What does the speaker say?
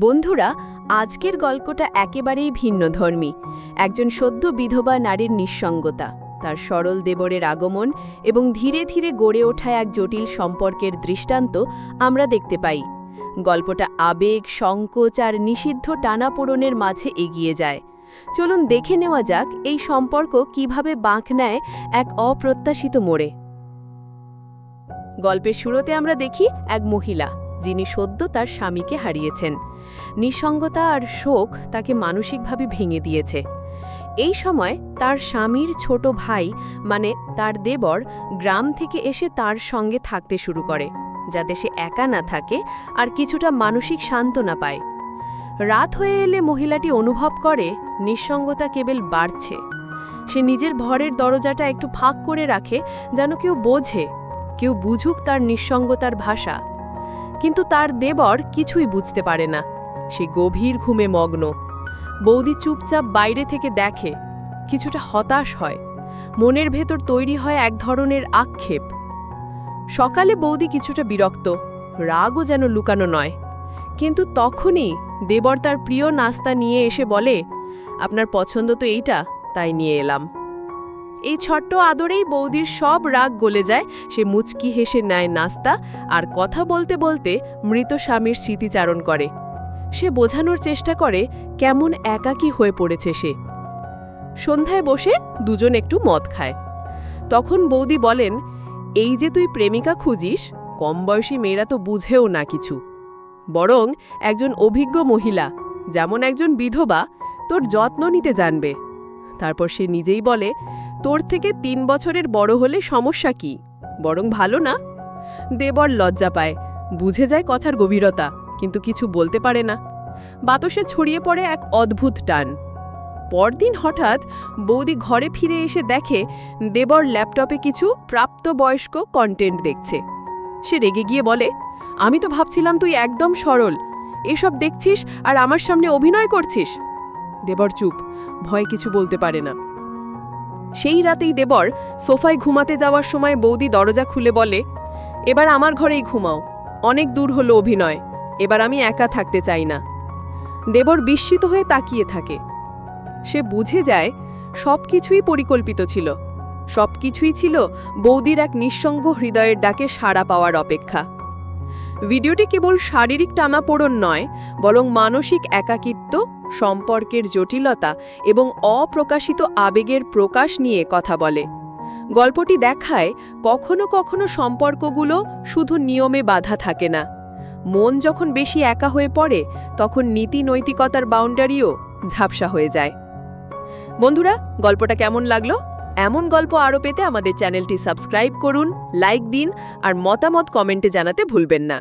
বন্ধুরা, আজকের গল্পটা একেবারেই ভিন্নধর্মী। একজন সদ্য বিধবা নারীর নিঃসঙ্গতা, তার সরল দেবরের আগমন এবং ধীরে ধীরে গড়ে ওঠা এক জটিল সম্পর্কের দৃষ্টান্ত আমরা দেখতে পাই। গল্পটা আবেগ, সংকোচ আর নিষিদ্ধ টানাপোড়নের মাঝে এগিয়ে যায়। চলুন দেখে নেওয়া যাক এই সম্পর্ক কীভাবে বাঁক নেয় এক অপ্রত্যাশিত মোড়ে। গল্পের শুরুতে আমরা দেখি এক মহিলা। যিনি সদ্য তার স্বামীকে হারিয়েছেন। নিঃসঙ্গতা আর শোক তাকে মানসিকভাবে ভেঙে দিয়েছে। এই সময় তার স্বামীর ছোট ভাই মানে তার দেবর, গ্রাম থেকে এসে তার সঙ্গে থাকতে শুরু করে, যাতে সে একা না থাকে আর কিছুটা মানসিক সান্ত্বনা পায়। রাত হয়ে এলে মহিলাটি অনুভব করে, নিঃসঙ্গতা কেবল বাড়ছে। সে নিজের ভরের দরজাটা একটু ফাঁক করে রাখে, যেন কেউ বোঝে, কেউ বুঝুক তার নিঃসঙ্গতার ভাষা। কিন্তু তার দেবর কিছুই বুঝতে পারে না। সে গভীর ঘুমে মগ্ন। বৌদি চুপচাপ বাইরে থেকে দেখে, কিছুটা হতাশ হয়। মনের ভেতর তৈরি হয় এক ধরনের আক্ষেপ। সকালে বৌদি কিছুটা বিরক্ত, রাগও যেন লুকানো নয়। কিন্তু তখনই দেবর তার প্রিয় নাস্তা নিয়ে এসে বলে, আপনার পছন্দ তো এইটা, তাই নিয়ে এলাম। এই ছোট্ট আদরেই বৌদির সব রাগ গলে যায়, সে মুচকি হেসে নেয় নাস্তা আর কথা বলতে বলতে মৃত স্বামীর স্মৃতিচারণ করে। সে বোঝানোর চেষ্টা করে কেমন একাকী হয়ে পড়েছে সে। সন্ধ্যায় বসে দুজন একটু মদ খায়। তখন বৌদি বলেন, এই যে তুই প্রেমিকা খুঁজিস, কম বয়সী মেয়েরা তো বুঝেও না কিছু। বরং একজন অভিজ্ঞ মহিলা, যেমন একজন বিধবা, তোর যত্ন নিতে জানবে। তারপর সে নিজেই বলে তোর থেকে তিন বছরের বড় হলে সমস্যা কি? বরং ভালো না? দেবর লজ্জা পায়। বুঝে যায় কথার গভীরতা, কিন্তু কিছু বলতে পারে না। বাতসে ছড়িয়ে পড়ে এক অদ্ভুত টান। পরদিন হঠাৎ বৌদি ঘরে ফিরে এসে দেখে দেবর ল্যাপটপে কিছু প্রাপ্তবয়স্ক কন্টেন্ট দেখছে। সে রেগে গিয়ে বলে, আমি তো ভাবছিলাম তুই একদম সরল। এসব দেখছিস আর আমার সামনে অভিনয় করছিস? দেবর চুপ, ভয় কিছু বলতে পারে না। সেই রাতেই দেবর সোফায় ঘুমাতে যাওয়ার সময় বৌদি দরজা খুলে বলে, এবার আমার ঘরেই ঘুমাও, অনেক দূর হলো অভিনয়, এবার আমি একা থাকতে চাই না। দেবর বিস্মিত হয়ে তাকিয়ে থাকে। সে বুঝে যায় সব কিছুই পরিকল্পিত ছিল, সব কিছুই ছিল বৌদির এক নিঃসঙ্গ হৃদয়ের ডাকে সাড়া পাওয়ার অপেক্ষা। ভিডিওটি কেবল শারীরিক টানাপোড়ন নয়, বরং মানসিক একাকিত্ব, সম্পর্কের জটিলতা এবং অপ্রকাশিত আবেগের প্রকাশ নিয়ে কথা বলে। গল্পটি দেখায় কখনো কখনো সম্পর্কগুলো শুধু নিয়মে বাধা থাকে না। মন যখন বেশি একা হয়ে পড়ে, তখন নীতি নৈতিকতার বাউন্ডারিও ঝাপসা হয়ে যায়। বন্ধুরা, গল্পটা কেমন লাগল? এমন গল্প আরও পেতে আমাদের চ্যানেলটি সাবস্ক্রাইব করুন, লাইক দিন, আর মতামত কমেন্টে জানাতে ভুলবেন না।